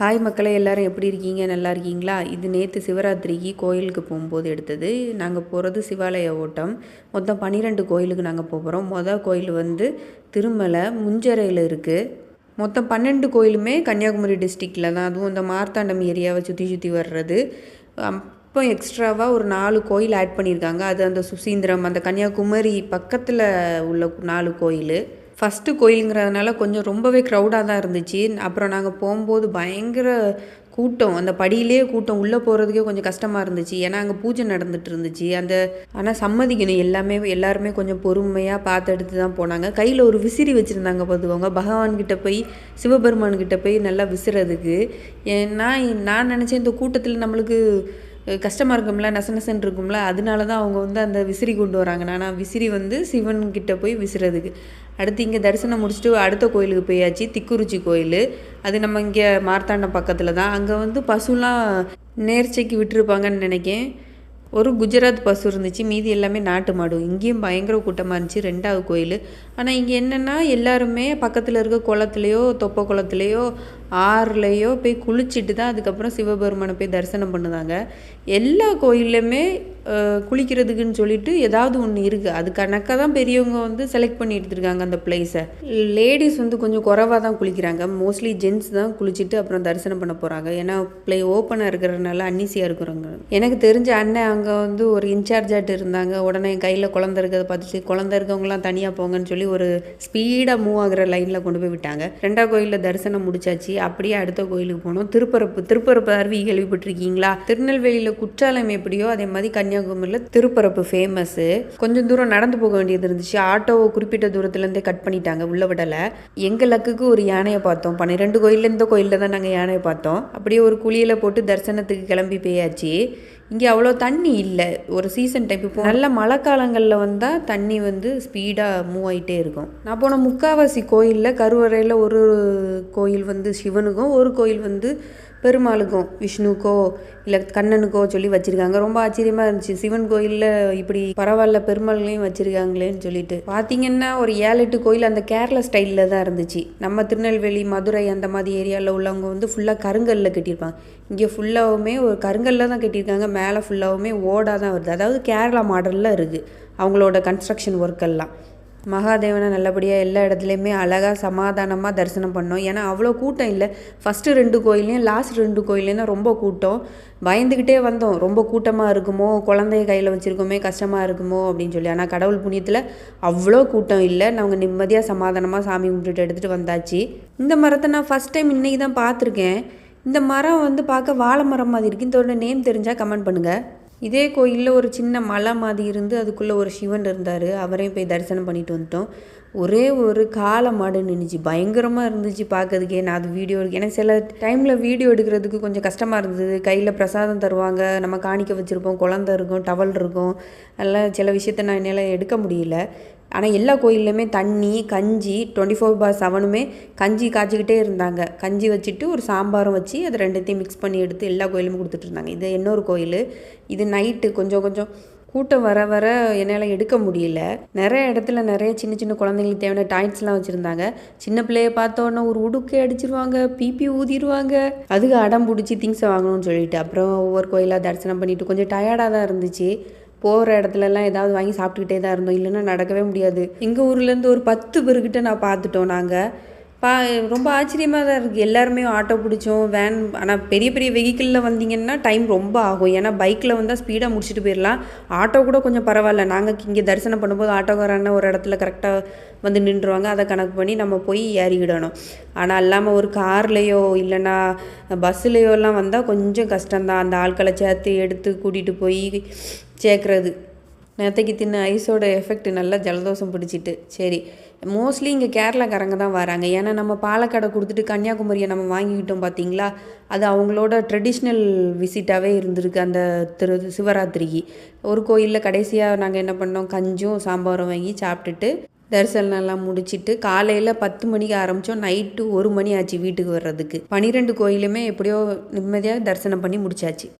Hi மக்களே எல்லாரும் எப்படி இருக்கீங்க? நல்லா இருக்கீங்களா? இது நேற்று சிவராத்திரிக்கு கோயிலுக்கு போகும்போது எடுத்தது. நாங்கள் போகிறது சிவாலய ஓட்டம். மொத்தம் பன்னிரெண்டு கோயிலுக்கு நாங்கள் போகிறோம் மொதல் கோயில் வந்து திருமலை முஞ்சரையில் இருக்குது மொத்தம் பன்னெண்டு கோயிலுமே கன்னியாகுமரி டிஸ்ட்ரிக்டில் தான். அதுவும் இந்த மார்த்தாண்டம் ஏரியாவை சுற்றி சுற்றி வர்றது. அப்போ எக்ஸ்ட்ராவாக ஒரு நாலு கோயில் ஆட் பண்ணியிருக்காங்க. அது அந்த சுசீந்திரம் அந்த கன்னியாகுமரி பக்கத்தில் உள்ள நாலு கோயில். ஃபஸ்ட்டு கோயிலுங்கிறதுனால கொஞ்சம் ரொம்பவே க்ரௌடாக தான் இருந்துச்சு. அப்புறம் நாங்கள் போகும்போது பயங்கர கூட்டம். அந்த படியிலே கூட்டம். உள்ளே போகிறதுக்கே கொஞ்சம் கஷ்டமாக இருந்துச்சு. ஏன்னா அங்கே பூஜை நடந்துட்டு இருந்துச்சு. அந்த ஆனால் சம்மதிக்கணும். எல்லாமே எல்லாருமே கொஞ்சம் பொறுமையாக பார்த்து எடுத்து தான் போனாங்க. கையில் ஒரு விசிறி வச்சுருந்தாங்க பார்த்துக்கோங்க பகவான்கிட்ட போய் சிவபெருமான்கிட்ட போய் நல்லா விசிறதுக்கு. ஏன்னா நான் நினச்சேன் இந்த கூட்டத்தில் நம்மளுக்கு கஷ்டமாக இருக்கும்ல நச நசன்னு இருக்கும்ல அதனால தான் அவங்க வந்து அந்த விசிறி கொண்டு வராங்க. ஆனால் விசிறி வந்து சிவன் கிட்ட போய் விசிறதுக்கு. அடுத்து இங்கே தரிசனம் முடிச்சுட்டு அடுத்த கோயிலுக்கு போயாச்சு திக்குறிச்சி கோயில். அது நம்ம இங்கே மார்த்தாண்டம் பக்கத்தில் தான் அங்கே வந்து பசுலாம் நேர்ச்சைக்கு விட்டுருப்பாங்கன்னு நினைக்கேன். ஒரு குஜராத் பசு இருந்துச்சு மீதி எல்லாமே நாட்டு மாடு. இங்கேயும் பயங்கர கூட்டமாக இருந்துச்சு ரெண்டாவது கோயில். ஆனால் இங்கே என்னென்னா எல்லாருமே பக்கத்தில் இருக்க குளத்துலையோ தொப்பை குளத்துலையோ ஆறுலையோ போய் குளிச்சுட்டு தான் அதுக்கப்புறம் சிவபெருமானை போய் தரிசனம் பண்ணுதாங்க. எல்லா கோயில்லையுமே குளிக்கிறதுக்குன்னு சொல்லிட்டு ஏதாவது ஒன்று இருக்குது அது கணக்காக தான் பெரியவங்க வந்து செலக்ட் பண்ணி எடுத்துருக்காங்க அந்த பிளேஸை லேடிஸ் வந்து கொஞ்சம் குறவாக தான் குளிக்கிறாங்க. மோஸ்ட்லி ஜென்ஸ் தான் குளிச்சுட்டு அப்புறம் தரிசனம் பண்ண போகிறாங்க ஏன்னா பிளே ஓப்பனாக இருக்கிறதுனால அன்னிசியாக இருக்கிறவங்க. எனக்கு தெரிஞ்ச அண்ணன் அங்கே வந்து ஒரு இன்சார்ஜாட்டு இருந்தாங்க. உடனே கையில் குழந்த இருக்கிறத பார்த்துட்டு குழந்த இருக்கவங்களாம் தனியாக போங்கன்னு சொல்லி ஒரு ஸ்பீடாக மூவ் ஆகிற லைனில் கொண்டு போய் விட்டாங்க. ரெண்டாவது கோயிலில் தரிசனம் முடிச்சாச்சு. அப்படியே அடுத்த கோயிலுக்கு போனோம். திருப்பரப்பு திருப்பரப்பு அருவி கேள்விப்பட்டிருக்கீங்களா? திருநெல்வேலியில் குற்றாலம் எப்படியோ அதே மாதிரி கன்னியாகுமரியில் திருப்பரப்பு ஃபேமஸ்ஸு கொஞ்சம் தூரம் நடந்து போக வேண்டியது இருந்துச்சு. ஆட்டோவை குறிப்பிட்ட தூரத்துலேருந்தே கட் பண்ணிட்டாங்க உள்ள விடலை. எங்கள் லக்குக்கு ஒரு யானையை பார்த்தோம். பன்னிரெண்டு கோயிலில் இந்த கோயிலில் தான் நாங்கள் யானையை பார்த்தோம். அப்படியே ஒரு குழியில் போட்டு தரிசனத்துக்கு கிளம்பி போயாச்சு. இங்கே அவ்வளோ தண்ணி இல்லை. ஒரு சீசன் டைப் இப்போ நல்ல மழை காலங்களில் வந்தால் தண்ணி வந்து ஸ்பீடாக மூவ் ஆகிட்டே இருக்கும். நான் போன முக்காவாசி கோயிலில் கருவறையில் ஒரு கோயில் வந்து சிவனுக்கும் ஒரு கோயில் வந்து பெருமாளுக்கும் விஷ்ணுக்கோ இல்லை கண்ணனுக்கோ சொல்லி வச்சுருக்காங்க. ரொம்ப ஆச்சரியமாக இருந்துச்சு. சிவன் கோயிலில் இப்படி பரவாயில்ல பெருமாள்களையும் வச்சுருக்காங்களேன்னு சொல்லிட்டு. பார்த்தீங்கன்னா ஒரு ஏழு எட்டு கோயில் அந்த கேரளா ஸ்டைலில் தான் இருந்துச்சு. நம்ம திருநெல்வேலி மதுரை அந்த மாதிரி ஏரியாவில் உள்ளவங்க வந்து ஃபுல்லாக கருங்கல்லில் கட்டியிருப்பாங்க. இங்கே ஃபுல்லாகவுமே ஒரு கருங்கல்ல தான் கட்டியிருக்காங்க. மேலே ஃபுல்லாகவுமே ஓடாக தான் வருது. அதாவது கேரளா மாடலில் இருக்குது அவங்களோட கன்ஸ்ட்ரக்ஷன் ஒர்க்கெல்லாம் மகாதேவனை நல்லபடியாக எல்லா இடத்துலையுமே அழகாக சமாதானமாக தரிசனம் பண்ணோம். ஏன்னா அவ்வளோ கூட்டம் இல்லை. ஃபஸ்ட்டு ரெண்டு கோயிலையும் லாஸ்ட் ரெண்டு கோயிலையும் தான் ரொம்ப கூட்டம். பயந்துக்கிட்டே வந்தோம். ரொம்ப கூட்டமாக இருக்குமோ குழந்தைய கையில் வச்சுருக்கோமே கஷ்டமாக இருக்குமோ அப்படின்னு சொல்லி. ஆனால் கடவுள் புண்ணியத்தில் அவ்வளோ கூட்டம் இல்லை. நாங்கள் நிம்மதியாக சமாதானமாக சாமி கும்பிட்டுட்டு எடுத்துகிட்டு வந்தாச்சு. இந்த மரத்தை நான் ஃபஸ்ட் டைம் இன்றைக்கி தான் பார்த்துருக்கேன். இந்த மரம் வந்து பார்க்க வாழை மரம் மாதிரி இருக்குது இதோட நேம் தெரிஞ்சால் கமெண்ட் பண்ணுங்கள் இதே கோயிலில் ஒரு சின்ன மலை மாதிரி இருந்து அதுக்குள்ளே ஒரு சிவன் இருந்தார். அவரையும் போய் தரிசனம் பண்ணிட்டு வந்துட்டோம். ஒரே ஒரு காலை மாடு நின்றுச்சு பயங்கரமாக இருந்துச்சு பார்க்கறதுக்கே. நான் அது வீடியோ எடுக்க ஏன்னா சில டைமில் வீடியோ எடுக்கிறதுக்கு கொஞ்சம் கஷ்டமாக இருந்தது. கையில் பிரசாதம் தருவாங்க. நம்ம காணிக்க வச்சுருப்போம். குழந்த இருக்கும் டவல் இருக்கும். எல்லாம் சில விஷயத்த நான் என்னால் எடுக்க முடியல. ஆனால் எல்லா கோயில்லையுமே தண்ணி கஞ்சி டுவெண்ட்டி ஃபோர் பார் செவனுமே கஞ்சி காய்ச்சிக்கிட்டே இருந்தாங்க. கஞ்சி வச்சுட்டு ஒரு சாம்பாரும் வச்சு அது ரெண்டுத்தையும் மிக்ஸ் பண்ணி எடுத்து எல்லா கோயிலுமே கொடுத்துட்டு இருந்தாங்க. இது இன்னொரு கோயில். இது நைட்டு கொஞ்சம் கொஞ்சம் கூட்டம் வர வர என்னால் எடுக்க முடியல. நிறைய இடத்துல நிறைய சின்ன சின்ன குழந்தைங்களுக்கு தேவையான டாய்ஸ்லாம் வச்சுருந்தாங்க. சின்ன பிள்ளைய பார்த்தோன்னே ஒரு உடுக்கை அடிச்சிருவாங்க பிபி ஊதிடுவாங்க. அதுக்கு அடம் பிடிச்சி திங்ஸை வாங்கணும்னு சொல்லிட்டு. அப்புறம் ஒவ்வொரு கோயிலாக தரிசனம் பண்ணிவிட்டு கொஞ்சம் டயர்டாக தான் இருந்துச்சு. போகிற இடத்துலலாம் ஏதாவது வாங்கி சாப்பிட்டுக்கிட்டே தான் இருந்தோம். இல்லைன்னா நடக்கவே முடியாது. எங்கள் ஊர்லேருந்து ஒரு பத்து பேர்கிட்ட நான் பார்த்துட்டோம் நாங்கள் பா ரொம்ப ஆச்சரியமாக தான் இருக்குது எல்லாருமே ஆட்டோ பிடிச்சோம் வேன் ஆனால் பெரிய பெரிய வெஹிக்கிளில் வந்தீங்கன்னா டைம் ரொம்ப ஆகும். ஏன்னா பைக்கில் வந்தால் ஸ்பீடாக முடிச்சுட்டு போயிடலாம் ஆட்டோ கூட கொஞ்சம் பரவாயில்ல. நாங்கள் இங்கே தரிசனம் பண்ணும்போது ஆட்டோக்காரன்னு ஒரு இடத்துல கரெக்டாக வந்து நின்றுவாங்க அதை கணக்கு பண்ணி நம்ம போய் ஏறிக்கிடணும். ஆனால் இல்லாமல் ஒரு கார்லேயோ இல்லைன்னா பஸ்ஸுலேயோலாம் வந்தால் கொஞ்சம் கஷ்டம்தான். அந்த ஆட்களை சேர்த்து எடுத்து கூட்டிகிட்டு போய் சேர்க்குறது. நேற்றுக்கு தின்ன ஐஸோட எஃபெக்ட் நல்லா ஜலதோஷம் பிடிச்சிட்டு. சரி மோஸ்ட்லி இங்கே கேரளாக்காரங்க தான் வராங்க. ஏன்னா நம்ம பாலக்காடை கொடுத்துட்டு கன்னியாகுமரியை நம்ம வாங்கிக்கிட்டோம் பார்த்தீங்களா அது அவங்களோட ட்ரெடிஷ்னல் விசிட்டாகவே இருந்திருக்கு அந்த திரு சிவராத்திரிக்கு. ஒரு கோயிலில் கடைசியாக நாங்கள் என்ன பண்ணோம்? கஞ்சும் சாம்பாரும் வாங்கி சாப்பிட்டுட்டு தரிசனம்லாம் முடிச்சுட்டு காலையில் பத்து மணிக்கு ஆரம்பித்தோம் நைட்டு ஒரு மணி ஆச்சு வீட்டுக்கு வர்றதுக்கு. பன்னிரெண்டு கோயிலுமே எப்படியோ நிம்மதியாக தரிசனம் பண்ணி முடிச்சாச்சு.